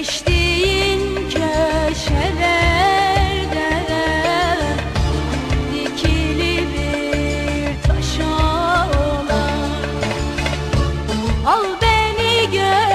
Geçtiğin köşelerde Dikili bir taşa olan Al beni gör